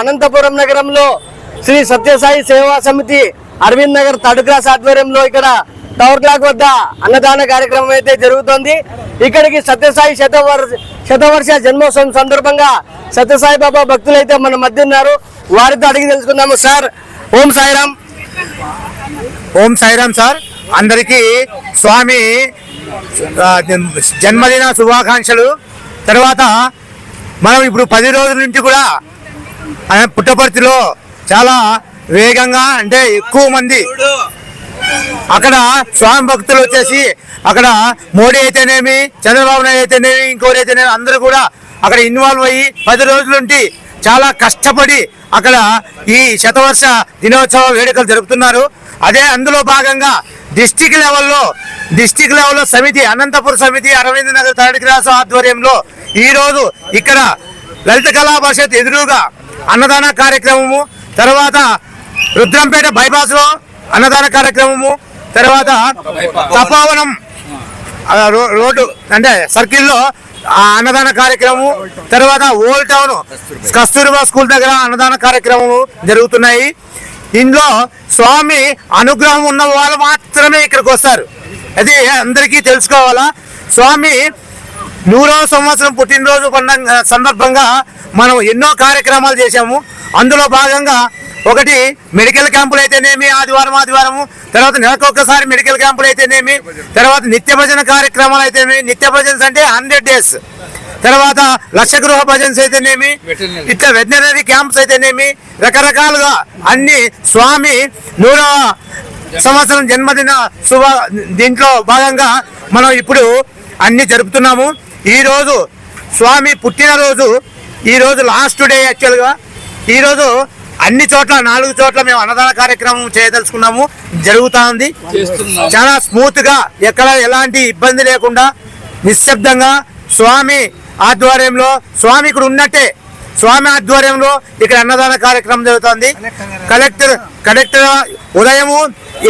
అనంతపురం నగరంలో శ్రీ సత్యసాయి సేవా సమితి అరవింద్ నగర్ థర్డ్ క్లాస్ ఆధ్వర్యంలో ఇక్కడ టవర్ క్లాక్ వద్ద అన్నదాన కార్యక్రమం అయితే జరుగుతోంది. ఇక్కడికి సత్యసాయి శతవర్ శతవర్ష జన్మోత్సవం సందర్భంగా సత్యసాయి బాబా భక్తులు అయితే మన మధ్య ఉన్నారు. వారితో అడిగి తెలుసుకుందాము సార్. ఓం సాయిరామ్. ఓం సాయిరామ్ సార్. అందరికీ స్వామి జన్మదిన శుభాకాంక్షలు. తర్వాత మనం ఇప్పుడు పది రోజుల నుంచి కూడా పుట్టపర్తిలో చాలా వేగంగా అంటే ఎక్కువ మంది అక్కడ స్వామి భక్తులు వచ్చేసి అక్కడ మోడీ అయితేనేమి చంద్రబాబు నాయుడు అయితేనేమి ఇంకోటి అయితేనేమి అందరూ కూడా అక్కడ ఇన్వాల్వ్ అయ్యి పది రోజుల నుండి చాలా కష్టపడి అక్కడ ఈ శతవర్ష దినోత్సవ వేడుకలు జరుపుతున్నారు. అదే అందులో భాగంగా డిస్టిక్ లెవెల్లో డిస్టిక్ లెవెల్లో సమితి అనంతపురం సమితి అరవింద్ నగర్ థర్డ్ క్లాస్ ఆధ్వర్యంలో ఈ రోజు ఇక్కడ లలిత కళా పరిషత్ ఎదురుగా అన్నదాన కార్యక్రమము తర్వాత రుద్రంపేట బైపాస్లో అన్నదాన కార్యక్రమము తర్వాత తపోవనం రో- రోడ్డు అంటే సర్కిల్లో ఆ అన్నదాన కార్యక్రమం తర్వాత ఓల్డ్ టౌన్ కస్తూరిబా స్కూల్ దగ్గర అన్నదాన కార్యక్రమం జరుగుతున్నాయి. ఇందులో స్వామి అనుగ్రహం ఉన్న వాళ్ళు మాత్రమే ఇక్కడికి వస్తారు. అది అందరికీ తెలుసుకోవాలా? స్వామి నూరవ సంవత్సరం పుట్టినరోజు కొండ సందర్భంగా మనం ఎన్నో కార్యక్రమాలు చేశాము. అందులో భాగంగా ఒకటి మెడికల్ క్యాంపులు అయితేనేమి ఆదివారం ఆదివారము తర్వాత నెలకు ఒక్కసారి మెడికల్ క్యాంపులు అయితేనేమి తర్వాత నిత్య భజన కార్యక్రమాలు అయితేనేమి నిత్య భజన్స్ అంటే హండ్రెడ్ డేస్. తర్వాత లక్ష గృహ భజన్స్ అయితేనేమి ఇట్లా వెటనరీ క్యాంప్స్ అయితేనేమి రకరకాలుగా అన్ని స్వామి నూరవ సంవత్సరం జన్మదిన శుభ దీంట్లో భాగంగా మనం ఇప్పుడు అన్ని జరుపుతున్నాము. ఈ రోజు స్వామి పుట్టినరోజు ఈ రోజు లాస్ట్ డే యాక్చువల్గా ఈరోజు అన్ని చోట్ల నాలుగు చోట్ల మేము అన్నదాన కార్యక్రమం చేయదలుచుకున్నాము. జరుగుతా ఉంది చాలా స్మూత్గా ఎక్కడ ఎలాంటి ఇబ్బంది లేకుండా నిశ్శబ్దంగా స్వామి ఆధ్వర్యంలో స్వామి ఇక్కడ ఉన్నట్టే స్వామి ఆధ్వర్యంలో ఇక్కడ అన్నదాన కార్యక్రమం జరుగుతుంది. కలెక్టర్ కలెక్టర్ ఉదయము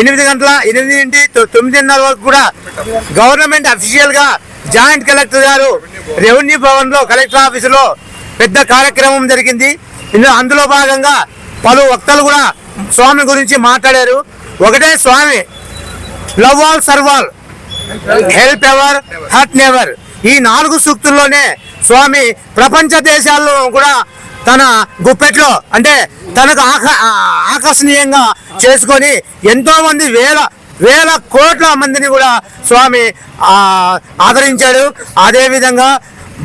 ఎనిమిది గంటల ఎనిమిది నుండి తొమ్మిదిన్నర వరకు కూడా గవర్నమెంట్ అఫీషియల్గా జాయింట్ కలెక్టర్ గారు రెవెన్యూ భవన్లో కలెక్టర్ ఆఫీసులో పెద్ద కార్యక్రమం జరిగింది. ఇందులో అందులో భాగంగా పలు వక్తలు కూడా స్వామి గురించి మాట్లాడారు. ఒకటే స్వామి love all serve all help ever hurt never. ఈ నాలుగు సూక్తుల్లోనే స్వామి ప్రపంచ దేశాల్లో కూడా తన గుప్పెట్లో అంటే తనకు ఆక- ఆకర్షణీయంగా చేసుకొని ఎంతో మంది వేల వేల కోట్ల మందిని కూడా స్వామి ఆదరించాడు. అదేవిధంగా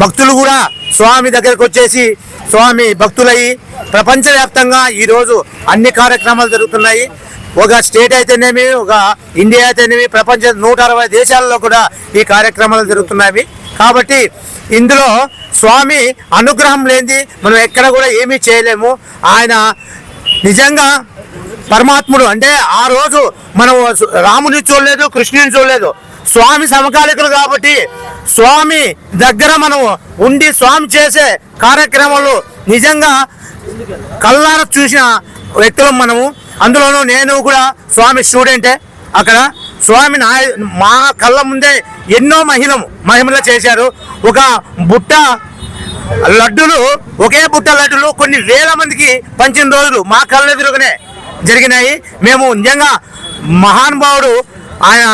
భక్తులు కూడా స్వామి దగ్గరకు వచ్చేసి స్వామి భక్తులయ్యి ప్రపంచవ్యాప్తంగా ఈరోజు అన్ని కార్యక్రమాలు జరుగుతున్నాయి. ఒక స్టేట్ అయితేనేమి ఒక ఇండియా అయితేనేమి ప్రపంచ నూట అరవై దేశాల్లో కూడా ఈ కార్యక్రమాలు జరుగుతున్నాయి. కాబట్టి ఇందులో స్వామి అనుగ్రహం లేనిది మనం ఎక్కడ కూడా ఏమీ చేయలేము. ఆయన నిజంగా పరమాత్ముడు అంటే ఆ రోజు మనం రాముని చూడలేదు కృష్ణుని చూడలేదు. స్వామి సమకాలికులు కాబట్టి స్వామి దగ్గర మనం ఉండి స్వామి చేసే కార్యక్రమాలు నిజంగా కళ్ళార చూసిన వ్యక్తులు మనము. అందులోనూ నేను కూడా స్వామి స్టూడెంటే. అక్కడ స్వామి నా మా కళ్ళ ముందే ఎన్నో మహిళలు మహిమలు చేశారు. ఒక బుట్ట లడ్డులు ఒకే బుట్ట లడ్డులు కొన్ని వేల మందికి పంచిన రోజులు మా కళ్ళ ఎదురుగానే జరిగినాయి. మేము నిజంగా మహానుభావుడు ఆయన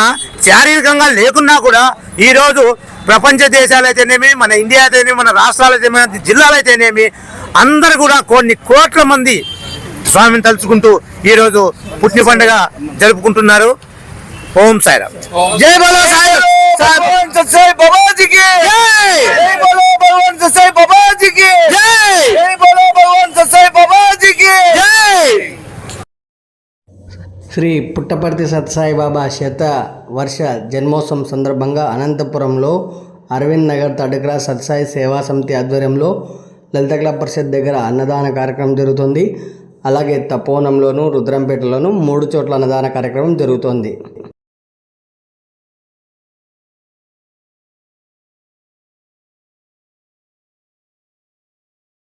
శారీరకంగా లేకున్నా కూడా ఈరోజు ప్రపంచ దేశాలు అయితేనేమి మన ఇండియా అయితేనేమి మన రాష్ట్రాలు అయితేనేమి మన జిల్లాలు అయితేనేమి అందరు కూడా కొన్ని కోట్ల మంది స్వామిని తలుచుకుంటూ ఈరోజు పుట్టిన పండుగ జరుపుకుంటున్నారు. ఓం సాయిరామ్. జై బలో సాయి బాబాజీకి. జై! బలో భగవాన్ సత్యసాయి బాబాజీకి. జై! జై బలో భగవాన్ సత్యసాయి బాబాజీకి. జై! శ్రీ పుట్టపర్తి సత్సాయి బాబా శత వర్ష జన్మోత్సవం సందర్భంగా అనంతపురంలో అరవింద్ నగర్ థర్డ్ క్లాస్ సత్సాయి సేవా సమితి ఆధ్వర్యంలో లలిత పరిషత్ దగ్గర అన్నదాన కార్యక్రమం జరుగుతుంది. అలాగే తపోవనంలోను రుద్రంపేటలోను మూడు చోట్ల అన్నదాన కార్యక్రమం జరుగుతోంది.